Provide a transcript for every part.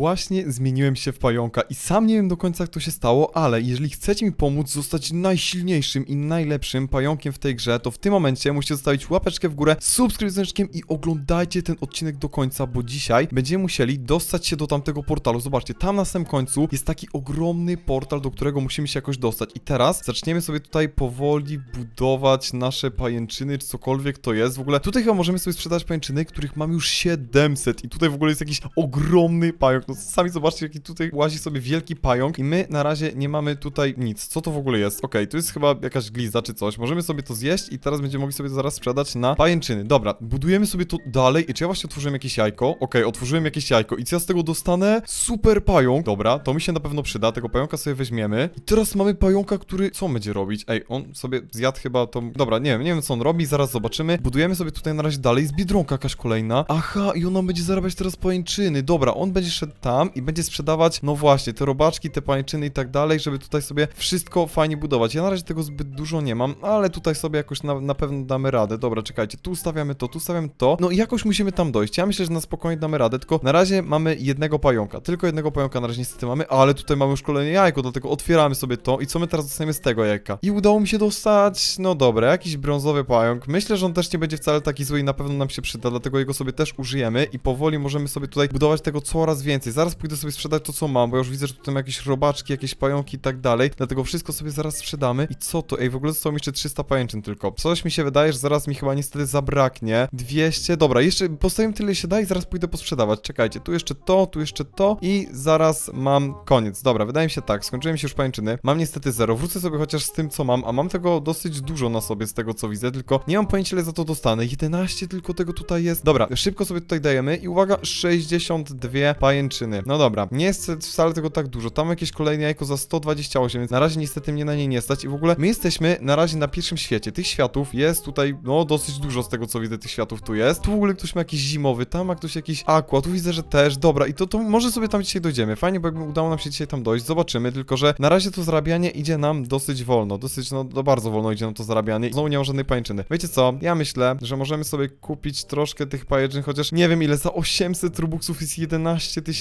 właśnie zmieniłem się w pająka i sam nie wiem do końca jak to się stało, ale jeżeli chcecie mi pomóc zostać najsilniejszym i najlepszym pająkiem w tej grze, to w tym momencie musicie zostawić łapeczkę w górę, dzwoneczkiem i oglądajcie ten odcinek do końca, bo dzisiaj będziemy musieli dostać się do tamtego portalu. Zobaczcie, tam na samym końcu jest taki ogromny portal, do którego musimy się jakoś dostać. I teraz zaczniemy sobie tutaj powoli budować nasze pajęczyny, czy cokolwiek to jest. W ogóle tutaj chyba możemy sobie sprzedać pajęczyny, których mam już 700 i tutaj w ogóle jest jakiś ogromny pająk. No sami zobaczcie, jaki tutaj łazi sobie wielki pająk i my na razie nie mamy tutaj nic. Co to w ogóle jest? Okej, to jest chyba jakaś glizda czy coś. Możemy sobie to zjeść i teraz będziemy mogli sobie to zaraz sprzedać na pajęczyny. Dobra, budujemy sobie to dalej. I czy ja właśnie otworzyłem jakieś jajko? Okej, otworzyłem jakieś jajko i co ja z tego dostanę? Super pająk. Dobra, to mi się na pewno przyda. Tego pająka sobie weźmiemy. I teraz mamy pająka, który co on będzie robić? Ej, on sobie zjadł chyba to... Dobra, nie wiem, nie wiem co on robi, zaraz zobaczymy. Budujemy sobie tutaj na razie dalej. Z biedronka jakaś kolejna. Aha, i ona będzie zarabiać teraz pajęczyny. Dobra, on będzie szedł tam i będzie sprzedawać, no właśnie, te robaczki, te pajęczyny i tak dalej, żeby tutaj sobie wszystko fajnie budować. Ja na razie tego zbyt dużo nie mam, ale tutaj sobie jakoś na, na pewno damy radę. Dobra, czekajcie, tu stawiamy to, tu stawiamy to. No i jakoś musimy tam dojść. Ja myślę, że na spokojnie damy radę, tylko na razie mamy jednego pająka. Tylko jednego pająka na razie niestety mamy, ale tutaj mamy już kolejne jajko, dlatego otwieramy sobie to i co my teraz dostaniemy z tego jajka? I udało mi się dostać, no dobra, jakiś brązowy pająk. Myślę, że on też nie będzie wcale taki zły i na pewno nam się przyda, dlatego jego sobie też użyjemy i powoli możemy sobie tutaj budować tego coraz więcej. Zaraz pójdę sobie sprzedać to, co mam, bo już widzę, że tutaj mam jakieś robaczki, jakieś pająki i tak dalej, dlatego wszystko sobie zaraz sprzedamy. I co to? Ej, w ogóle zostało mi jeszcze 300 pajęczyn tylko. Coś mi się wydaje, że zaraz mi chyba niestety zabraknie. 200, dobra, jeszcze postawimy tyle się da i zaraz pójdę posprzedawać. Czekajcie, tu jeszcze to, tu jeszcze to i zaraz mam koniec. Dobra, wydaje mi się tak, skończyłem się już pajęczyny. Mam niestety zero. Wrócę sobie chociaż z tym, co mam, a mam tego dosyć dużo na sobie z tego, co widzę, tylko nie mam pojęcia, ile za to dostanę. 11 tylko tego tutaj jest. Dobra, szybko sobie tutaj dajemy i uwaga, 62 pajęczyny. No dobra, nie jest wcale tego tak dużo. Tam jakieś kolejne jajko za 128, więc na razie niestety mnie na nie nie stać. I w ogóle my jesteśmy na razie na pierwszym świecie. Tych światów jest tutaj, no dosyć dużo z tego, co widzę, tych światów tu jest. Tu w ogóle ktoś ma jakiś zimowy, tam ma ktoś jakiś aqua, tu widzę, że też. Dobra, i to, to może sobie tam dzisiaj dojdziemy. Fajnie, bo jakby udało nam się dzisiaj tam dojść. Zobaczymy, tylko że na razie to zarabianie idzie nam dosyć wolno. Dosyć, no, no bardzo wolno idzie nam to zarabianie. Znowu nie ma żadnej pajęczyny. Wiecie co? Ja myślę, że możemy sobie kupić troszkę tych pajęczyn, chociaż nie wiem ile, za 800 rubuksów jest 11 tysięcy.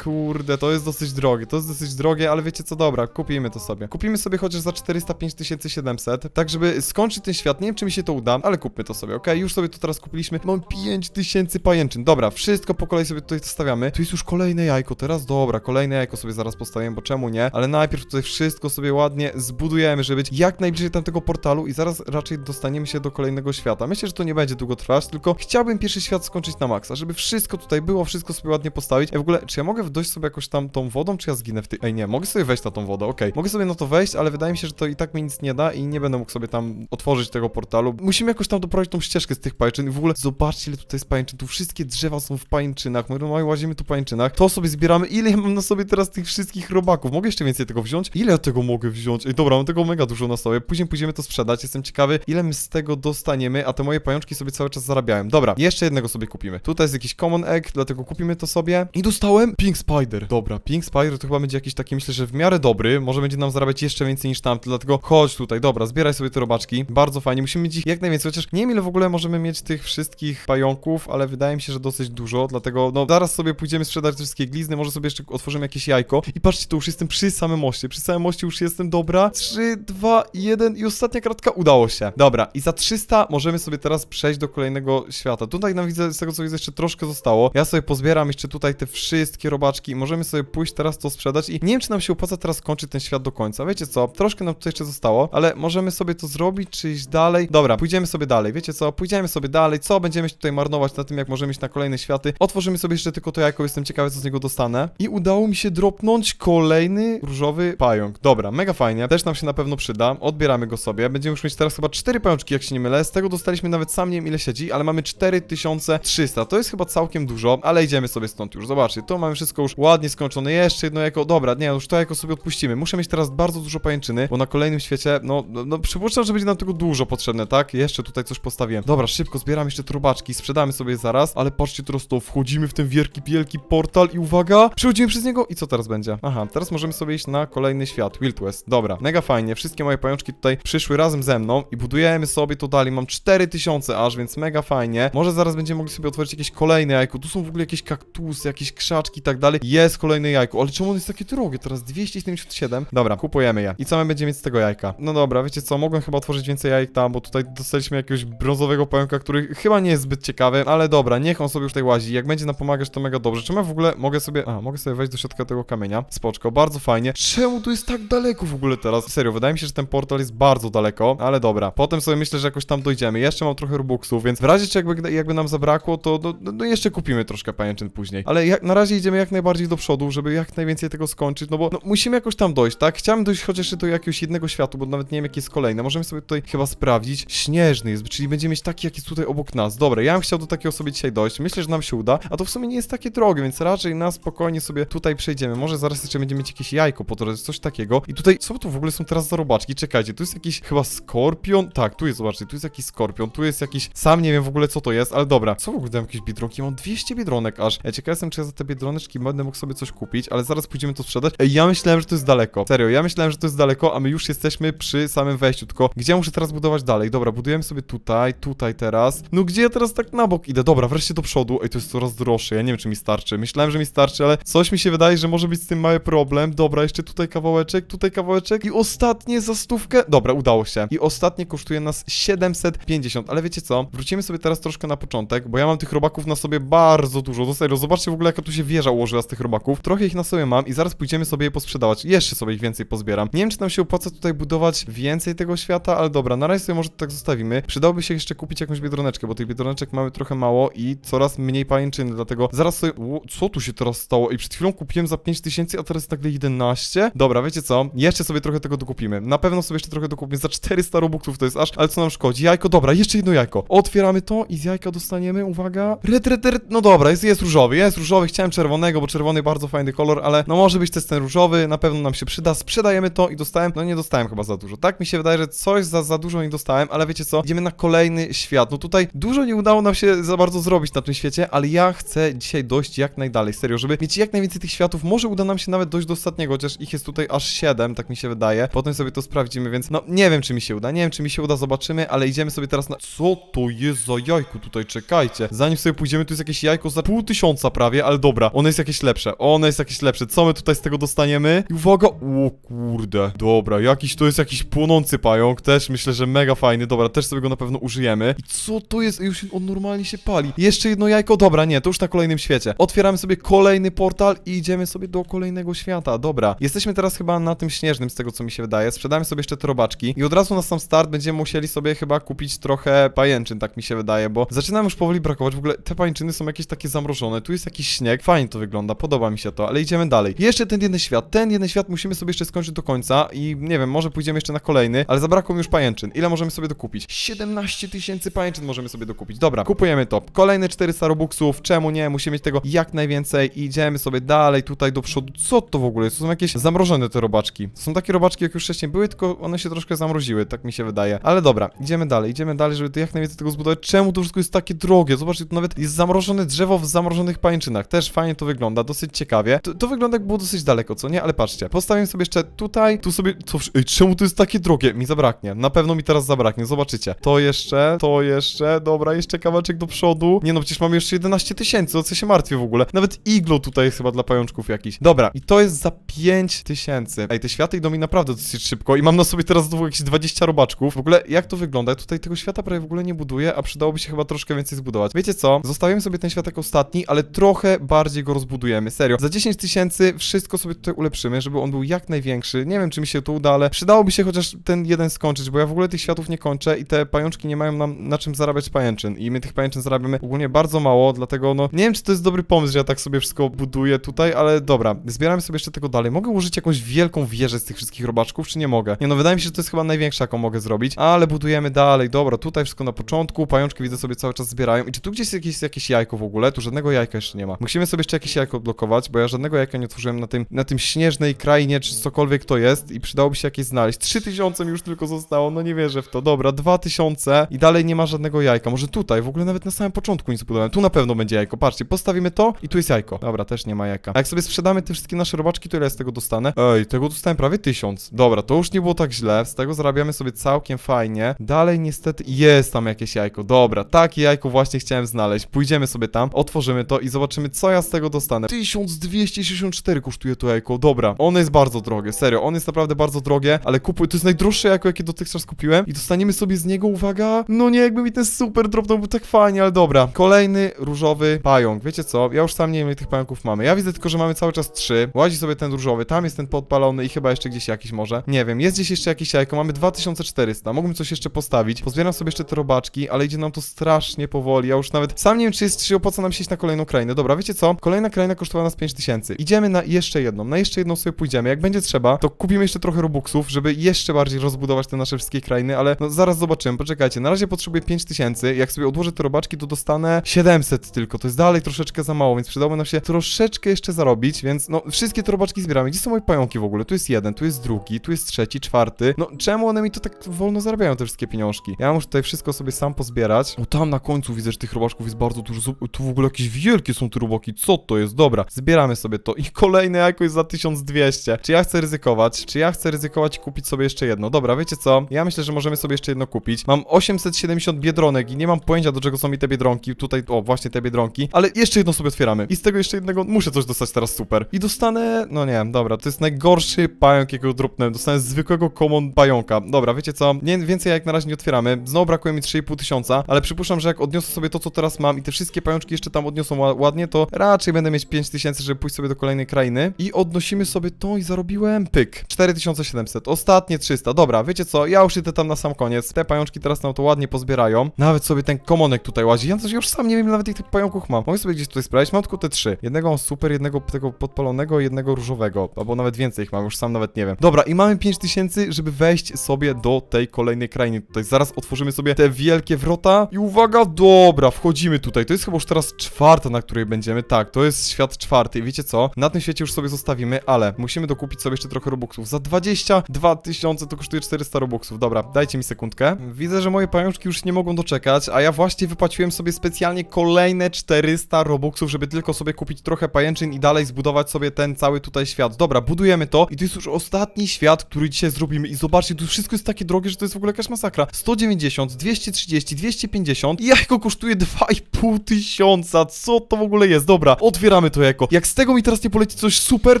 Kurde, to jest dosyć drogie, to jest dosyć drogie, ale wiecie co? Dobra, kupimy to sobie. Kupimy sobie chociaż za 405 700, tak żeby skończyć ten świat. Nie wiem, czy mi się to uda, ale kupmy to sobie, ok? Już sobie to teraz kupiliśmy. Mam 5000 pajęczyn. Dobra, wszystko po kolei sobie tutaj stawiamy. Tu jest już kolejne jajko teraz. Dobra, kolejne jajko sobie zaraz postawimy, bo czemu nie? Ale najpierw tutaj wszystko sobie ładnie zbudujemy, żeby być jak najbliżej tamtego portalu i zaraz raczej dostaniemy się do kolejnego świata. Myślę, że to nie będzie długo trwać, tylko chciałbym pierwszy świat skończyć na maksa, żeby wszystko tutaj było, wszystko sobie ładnie postawić. Ej, w ogóle, czy ja mogę dojść sobie jakoś tam tą wodą, czy ja zginę w tej... Ej, nie, mogę sobie wejść na tą wodę, okej. Mogę sobie na to wejść, ale wydaje mi się, że to i tak mi nic nie da i nie będę mógł sobie tam otworzyć tego portalu. Musimy jakoś tam doprowadzić tą ścieżkę z tych pajęczyn w ogóle zobaczcie, ile tutaj jest pajęczyn. Tu wszystkie drzewa są w pajęczynach, my normalnie łazimy tu w pajęczynach. To sobie zbieramy. Ile ja mam na sobie teraz tych wszystkich robaków? Mogę jeszcze więcej tego wziąć? Ile ja tego mogę wziąć? Ej, dobra, mam tego mega dużo na sobie. Później pójdziemy to sprzedać. Jestem ciekawy, ile my z tego dostaniemy, a te moje pajączki sobie cały czas zarabiałem. Dobra, jeszcze jednego sobie kupimy. Tutaj jest jakiś common egg, dlatego kupimy to sobie. I dostałem Pink Spider. Dobra, Pink Spider to chyba będzie jakiś taki, myślę, że w miarę dobry. Może będzie nam zarabiać jeszcze więcej niż tamty, dlatego chodź tutaj. Dobra, zbieraj sobie te robaczki. Bardzo fajnie. Musimy mieć ich jak najwięcej, chociaż nie wiem ile w ogóle możemy mieć tych wszystkich pająków, ale wydaje mi się, że dosyć dużo, dlatego no zaraz sobie pójdziemy sprzedać te wszystkie glizny, może sobie jeszcze otworzymy jakieś jajko. I patrzcie, tu już jestem przy samym moście. Przy samym moście już jestem, dobra. 3, 2, 1 i ostatnia kratka udało się. Dobra, i za 300 możemy sobie teraz przejść do kolejnego świata. Tutaj nam widzę, z tego co widzę, jeszcze troszkę zostało. Ja sobie pozbieram jeszcze tutaj te wszystkie robaczki i możemy sobie pójść teraz to sprzedać i nie wiem, czy nam się opłaca teraz kończyć ten świat do końca. Wiecie co? Troszkę nam tutaj jeszcze zostało, ale możemy sobie to zrobić, czy iść dalej. Dobra, pójdziemy sobie dalej. Wiecie co? Pójdziemy sobie dalej. Co będziemy się tutaj marnować na tym, jak możemy iść na kolejne światy? Otworzymy sobie jeszcze tylko to jajko, jestem ciekawy, co z niego dostanę. I udało mi się dropnąć kolejny różowy pająk. Dobra, mega fajnie. Też nam się na pewno przyda. Odbieramy go sobie. Będziemy już mieć teraz chyba cztery pajączki, jak się nie mylę. Z tego dostaliśmy nawet sam nie wiem ile siedzi, ale mamy 4300. To jest chyba całkiem dużo, ale idziemy sobie stąd już. Zobaczcie, to mamy wszystko już ładnie skończone. Jeszcze jedno jako, dobra, nie, już to jako sobie odpuścimy. Muszę mieć teraz bardzo dużo pajęczyny, bo na kolejnym świecie, no, no, no przypuszczam, że będzie nam tego dużo potrzebne, tak? Jeszcze tutaj coś postawiłem. Dobra, szybko zbieram jeszcze trubaczki, sprzedamy sobie zaraz, ale patrzcie teraz to, wchodzimy w ten wielki, wielki portal i uwaga, przechodzimy przez niego i co teraz będzie? Aha, teraz możemy sobie iść na kolejny świat, Wild West. Dobra, mega fajnie, wszystkie moje pajączki tutaj przyszły razem ze mną i budujemy sobie to dalej. Mam 4000 aż, więc mega fajnie. Może zaraz będziemy mogli sobie otworzyć jakieś kolejne jajko. Tu są w ogóle jakieś kaktusy, jakieś krzaczki i tak dalej. Jest kolejne jajko, ale czemu on jest takie drogie? Teraz 277. Dobra, kupujemy je. I co my będziemy mieć z tego jajka? No dobra, wiecie co, mogłem chyba otworzyć więcej jajek tam, bo tutaj dostaliśmy jakiegoś brązowego pająka, który chyba nie jest zbyt ciekawy, ale dobra, niech on sobie już tutaj łazi. Jak będzie nam pomagać, to mega dobrze. Czy ja w ogóle mogę sobie... A, mogę sobie wejść do środka tego kamienia. Spoczko, bardzo fajnie. Czemu tu jest tak daleko w ogóle teraz? Serio, wydaje mi się, że ten portal jest bardzo daleko, ale dobra. Potem sobie myślę, że jakoś tam dojdziemy. Jeszcze mam trochę rubuksów, więc w razie jakby, jakby nam zabrakło, to no, no jeszcze kupimy troszkę pajęczyn później. Ale jak, na razie idziemy jak najbardziej do przodu, żeby jak najwięcej tego skończyć, no bo no, musimy jakoś tam dojść, tak? Chciałem dojść chociaż do jakiegoś jednego światu, bo nawet nie wiem, jaki jest kolejny. Możemy sobie tutaj chyba sprawdzić. Śnieżny jest, czyli będziemy mieć taki, jaki jest tutaj obok nas. Dobra, ja bym chciał do takiego sobie dzisiaj dojść. Myślę, że nam się uda, a to w sumie nie jest takie drogie, więc raczej na spokojnie sobie tutaj przejdziemy. Może zaraz jeszcze będziemy mieć jakieś jajko po drodze, coś takiego. I tutaj, co tu w ogóle są teraz za robaczki? Czekajcie, tu jest jakiś chyba skorpion. Tak, tu jest, zobaczcie, tu jest jakiś skorpion, tu jest jakiś, sam nie wiem w ogóle co to jest, ale dobra. Co w ogóle tam jakieś biedronki? Mam 200 biedronek aż. Ja ciekaw jestem, czy ja za te biedroneczki będę mógł sobie coś kupić, ale zaraz pójdziemy to sprzedać. Ej, ja myślałem, że to jest daleko. Serio, ja myślałem, że to jest daleko, a my już jesteśmy przy samym wejściu, tylko gdzie ja muszę teraz budować dalej? Dobra, budujemy sobie tutaj, tutaj teraz. No gdzie ja teraz tak na bok idę? Dobra, wreszcie do przodu. Ej, to jest coraz droższe, ja nie wiem, czy mi starczy. Myślałem, że mi starczy, ale coś mi się wydaje, że może być z tym mały problem. Dobra, jeszcze tutaj kawałeczek, tutaj kawałeczek i ostatnie za stówkę. Dobra, udało się. I ostatnie kosztuje nas 750, ale wiecie co? Wrócimy sobie teraz troszkę na początek, bo ja mam tych robaków na sobie bardzo dużo. To serio, zobaczcie w ogóle, jaka tu się wieża ułożyła z tych robaków. Trochę ich na sobie mam i zaraz pójdziemy sobie je posprzedawać. Jeszcze sobie ich więcej pozbieram. Nie wiem, czy nam się opłaca tutaj budować więcej tego świata, ale dobra, na razie sobie może tak zostawimy. Przydałoby się jeszcze kupić jakąś biedroneczkę, bo tych biedroneczek mamy trochę mało i coraz mniej pajęczyny, dlatego zaraz sobie... Ło, co tu się teraz stało? I przed chwilą kupiłem za 5000, a teraz nagle 11? Dobra, wiecie co? Jeszcze sobie trochę tego dokupimy. Na pewno sobie jeszcze trochę dokupimy. Za 400 robuxów to jest aż, ale co nam szkodzi? Jajko, dobra, jeszcze jedno jajko. Otwieramy to i z jajka dostaniemy, uwaga... Red, red, red, no dobra, jest, jest różowy, jest różowy, chciałem czerwonego, bo czerwony bardzo fajny kolor, ale no może być też ten różowy, na pewno nam się przyda. Sprzedajemy to i dostałem, no nie dostałem chyba za dużo. Tak mi się wydaje, że coś za, za dużo nie dostałem, ale wiecie co? Idziemy na kolejny świat. No tutaj dużo nie udało nam się za bardzo zrobić na tym świecie, ale ja chcę dzisiaj dojść jak najdalej, serio, żeby mieć jak najwięcej tych światów. Może uda nam się nawet dojść do ostatniego, chociaż ich jest tutaj aż 7, tak mi się wydaje. Potem sobie to sprawdzimy, więc no nie wiem, czy mi się uda, nie wiem, czy mi się uda, zobaczymy, ale idziemy sobie teraz na... Co to jest za jajko tutaj? Czekajcie. Zanim sobie pójdziemy, tu jest jakieś jajko za pół tysiąca prawie, ale dobra, one jest jakieś lepsze, one jest jakieś lepsze. Co my tutaj z tego dostaniemy? I uwaga, o kurde, dobra, jakiś to jest jakiś płonący pająk, też myślę, że mega fajny, dobra, też sobie go na pewno użyjemy. I co to jest? Już on normalnie się pali. Jeszcze jedno jajko, dobra, nie, to już na kolejnym świecie. Otwieramy sobie kolejny portal i idziemy sobie do kolejnego świata, dobra. Jesteśmy teraz chyba na tym śnieżnym, z tego co mi się wydaje. Sprzedamy sobie jeszcze te robaczki i od razu na sam start będziemy musieli sobie chyba kupić trochę pajęczyn, tak mi się wydaje, bo zaczynam już powoli brakować. W ogóle te pajęczyny są jakieś takie zamrożone, tu jest jakiś śnieg, fajnie to wygląda, podoba mi się to, ale idziemy dalej. Jeszcze ten jeden świat, ten jeden świat musimy sobie jeszcze skończyć do końca i nie wiem, może pójdziemy jeszcze na kolejny, ale zabrakło mi już pajęczyn. Ile możemy sobie dokupić? 17 tysięcy pajęczyn możemy sobie dokupić. Dobra, kupujemy to. Kolejne 400 robuxów, czemu nie? Musimy mieć tego jak najwięcej i idziemy sobie dalej tutaj do przodu. Co to w ogóle jest? To są jakieś zamrożone te robaczki. To są takie robaczki, jak już wcześniej były, tylko one się troszkę zamroziły, tak mi się wydaje. Ale dobra, idziemy dalej, idziemy dalej, żeby to jak najwięcej tego zbudować. Czemu to wszystko jest takie drogie? Zobaczcie, tu nawet jest zamrożone drzewo w zamrożonych pajęczynach. Też fajnie to wygląda, dosyć ciekawie. To, to wygląda jak było dosyć daleko, co nie? Ale patrzcie, postawię sobie jeszcze tutaj, tu sobie... Co, Ej, czemu to jest takie drogie? Mi zabraknie. Na pewno mi teraz zabraknie, zobaczycie. To jeszcze, to jeszcze, dobra, jeszcze kawałeczek do przodu. Nie no, przecież mamy jeszcze 11 tysięcy, o co się martwię w ogóle. Nawet iglo tutaj jest chyba dla pajączków jakiś. Dobra, i to jest za 5 tysięcy. Ej, te światy idą mi naprawdę dosyć szybko i mam na sobie teraz znowu jakieś 20 robaczków. W ogóle, jak to wygląda? Ja tutaj tego świata prawie w ogóle nie buduję, a przydałoby się chyba troszkę więcej zbudować. Wiecie co? Zostawimy sobie ten świat jako ostatni, ale trochę bardziej go rozbudujemy, serio. Za 10 tysięcy wszystko sobie tutaj ulepszymy, żeby on był jak największy. Nie wiem, czy mi się to uda, ale przydałoby się chociaż ten jeden skończyć, bo ja w ogóle tych światów nie kończę i te pajączki nie mają nam na czym zarabiać pajęczyn. I my tych pajęczyn zarabiamy ogólnie bardzo mało, dlatego no nie wiem, czy to jest dobry pomysł, że ja tak sobie wszystko buduję tutaj, ale dobra, zbieramy sobie jeszcze tego dalej. Mogę użyć jakąś wielką wieżę z tych wszystkich robaczków, czy nie mogę? Nie no, wydaje mi się, że to jest chyba największa, jaką mogę zrobić, ale budujemy dalej, dobra, tutaj wszystko na początku, pajączki widzę sobie cały czas zbierają. I czy tu gdzieś jest jakieś, jakieś jajko w ogóle? Tu żadnego jajka jeszcze nie ma. Musimy sobie jeszcze jakieś jajko odblokować, bo ja żadnego jajka nie otworzyłem na tym, na tym śnieżnej krainie, czy cokolwiek to jest i przydałoby się jakieś znaleźć. 3000 mi już tylko zostało, no nie wierzę w to. Dobra, 2000 i dalej nie ma żadnego jajka. Może tutaj, w ogóle nawet na samym początku nic zbudowałem. Tu na pewno będzie jajko. Patrzcie, postawimy to i tu jest jajko. Dobra, też nie ma jajka. A jak sobie sprzedamy te wszystkie nasze robaczki, to ile z tego dostanę? Ej, tego dostałem prawie 1000. Dobra, to już nie było tak źle. Z tego zarabiamy sobie całkiem fajnie. Dalej niestety jest tam jakieś jajko. Dobra, takie jajko właśnie chciałem znaleźć. Pójdziemy sobie tam, otworzymy to i zobaczymy, co co ja z tego dostanę? 1264 kosztuje to jajko, dobra. Ono jest bardzo drogie, serio, on jest naprawdę bardzo drogie, ale kupuj, to jest najdroższe jajko, jakie dotychczas kupiłem i dostaniemy sobie z niego, uwaga, no nie, jakby mi ten super dropnął, był tak fajnie, ale dobra. Kolejny różowy pająk, wiecie co, ja już sam nie wiem, ile tych pająków mamy. Ja widzę tylko, że mamy cały czas trzy. Łazi sobie ten różowy, tam jest ten podpalony i chyba jeszcze gdzieś jakiś może. Nie wiem, jest gdzieś jeszcze jakieś jajko, mamy 2400, mógłbym coś jeszcze postawić. Pozbieram sobie jeszcze te robaczki, ale idzie nam to strasznie powoli. Ja już nawet sam nie wiem, czy, jest, czy opłaca nam się iść na kolejną krainę. Dobra, wiecie co? Kolejna kraina kosztowała nas 5000. Idziemy na jeszcze jedną, na jeszcze jedną sobie pójdziemy. Jak będzie trzeba, to kupimy jeszcze trochę robuxów, żeby jeszcze bardziej rozbudować te nasze wszystkie krainy, ale no zaraz zobaczymy. Poczekajcie, na razie potrzebuję 5000. Jak sobie odłożę te robaczki, to dostanę 700 tylko. To jest dalej troszeczkę za mało, więc przydałoby nam się troszeczkę jeszcze zarobić, więc no wszystkie te robaczki zbieramy. Gdzie są moje pająki w ogóle? Tu jest jeden, tu jest drugi, tu jest trzeci, czwarty. No czemu one mi to tak wolno zarabiają te wszystkie pieniążki? Ja muszę tutaj wszystko sobie sam pozbierać. O tam na końcu widzę, że tych robaczków jest bardzo dużo. Tu w ogóle jakieś wielkie są te robaki. Co to jest? Dobra, zbieramy sobie to. I kolejne jest za 1200. Czy ja chcę ryzykować? Czy ja chcę ryzykować i kupić sobie jeszcze jedno? Dobra, wiecie co? Ja myślę, że możemy sobie jeszcze jedno kupić. Mam 870 biedronek i nie mam pojęcia, do czego są mi te biedronki. Tutaj, o, właśnie te biedronki. Ale jeszcze jedno sobie otwieramy. I z tego jeszcze jednego muszę coś dostać teraz super. I dostanę, no nie dobra, to jest najgorszy pająk, jakiego dropnąłem. Dostanę zwykłego common pająka. Dobra, wiecie co? Nie, więcej jak na razie nie otwieramy. Znowu brakuje mi 3,5 tysiąca, ale przypuszczam, że jak odniosę sobie to, co teraz mam i te wszystkie pajączki jeszcze tam odniosą ła- ładnie, to raczej będę mieć 5 tysięcy, żeby pójść sobie do kolejnej krainy. I odnosimy sobie to i zarobiłem pyk. 4700. Ostatnie 300. Dobra, wiecie co? Ja już idę tam na sam koniec. Te pajączki teraz nam to ładnie pozbierają. Nawet sobie ten komonek tutaj łazi. Ja coś już sam nie wiem, nawet tych pająków mam. Mogę sobie gdzieś tutaj sprawdzić. Mam tylko te trzy. Jednego super, jednego tego podpalonego, jednego różowego. Albo nawet więcej ich mam, już sam nawet nie wiem. Dobra, i mamy 5000, żeby wejść sobie do tej kolejnej krainy. Tutaj zaraz otworzymy sobie te wielkie wrota. I uwaga, dobra, wchodzimy tutaj. To jest chyba już teraz czwarta, na której będziemy. Tak, to jest świat czwarty. Wiecie co? Na tym świecie już sobie zostawimy, ale musimy dokupić sobie jeszcze trochę robuxów. Za 22 tysiące to kosztuje 400 robuxów. Dobra, dajcie mi sekundkę. Widzę, że moje pajączki już nie mogą doczekać, a ja właśnie wypłaciłem sobie specjalnie kolejne 400 robuxów, żeby tylko sobie kupić trochę pajęczyn i dalej zbudować sobie ten cały tutaj świat. Dobra, budujemy to i to jest już ostatni świat, który dzisiaj zrobimy i zobaczcie, tu wszystko jest takie drogie, że to jest w ogóle jakaś masakra. 190, 230, 250 i jajko kosztuje 2,5 tysiąca. Co to w ogóle jest? Dobra, otwieramy to jako. Jak z tego mi teraz nie poleci coś super,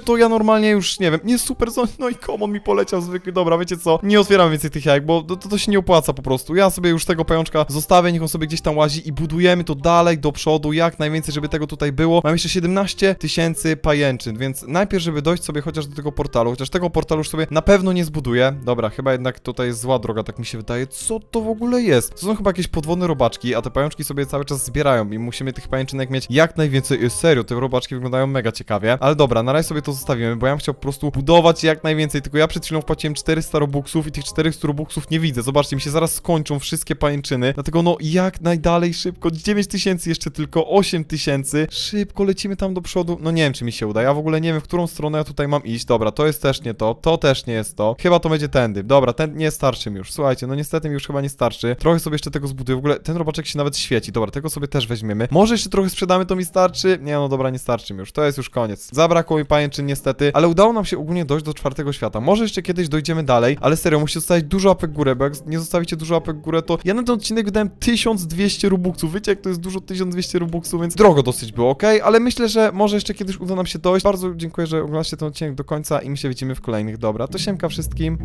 to ja normalnie już nie wiem, nie super, co- no i komon mi poleciał zwykły. Dobra, wiecie co? Nie otwieram więcej tych jajek, bo to, to, to się nie opłaca po prostu. Ja sobie już tego pajączka zostawię, niech on sobie gdzieś tam łazi i budujemy to dalej do przodu, jak najwięcej, żeby tego tutaj było. Mam jeszcze 17 tysięcy pajęczyn, więc najpierw, żeby dojść sobie chociaż do tego portalu, chociaż tego portalu już sobie na pewno nie zbuduję. Dobra, chyba jednak tutaj jest zła droga, tak mi się wydaje. Co to w ogóle jest? To są chyba jakieś podwodne robaczki, a te pajączki sobie cały czas zbierają i musimy tych pajęczynek mieć jak najwięcej. Serio, te robaczki wyglądają mega ciekawie. Ale dobra, na razie sobie to zostawimy, bo ja bym chciał po prostu budować jak najwięcej, tylko ja przed chwilą wpłaciłem 400 robuxów i tych 400 robuxów nie widzę. Zobaczcie, mi się zaraz skończą wszystkie pajęczyny, dlatego no jak najdalej szybko. 9000 jeszcze tylko, 8000. Szybko lecimy tam do przodu. No nie wiem, czy mi się uda. Ja w ogóle nie wiem, w którą stronę ja tutaj mam iść. Dobra, to jest też nie to, to też nie jest to. Chyba to będzie tędy. Dobra, ten nie starczy mi już. Słuchajcie, no niestety mi już chyba nie starczy. Trochę sobie jeszcze tego zbuduję. W ogóle ten robaczek się nawet świeci. Dobra, tego sobie też weźmiemy. Może jeszcze trochę sprzedamy, to mi Nie, no dobra, nie starczy mi już. To jest już koniec. Zabrakło mi pajęczyn niestety, ale udało nam się ogólnie dojść do czwartego świata. Może jeszcze kiedyś dojdziemy dalej, ale serio, musicie zostawić dużo łapek w górę, bo jak nie zostawicie dużo łapek w górę, to ja na ten odcinek wydałem 1200 rubuksów. Wiecie, jak to jest dużo 1200 rubuksów, więc drogo dosyć było, ok? Ale myślę, że może jeszcze kiedyś uda nam się dojść. Bardzo dziękuję, że oglądacie ten odcinek do końca i my się widzimy w kolejnych. Dobra, to siemka wszystkim.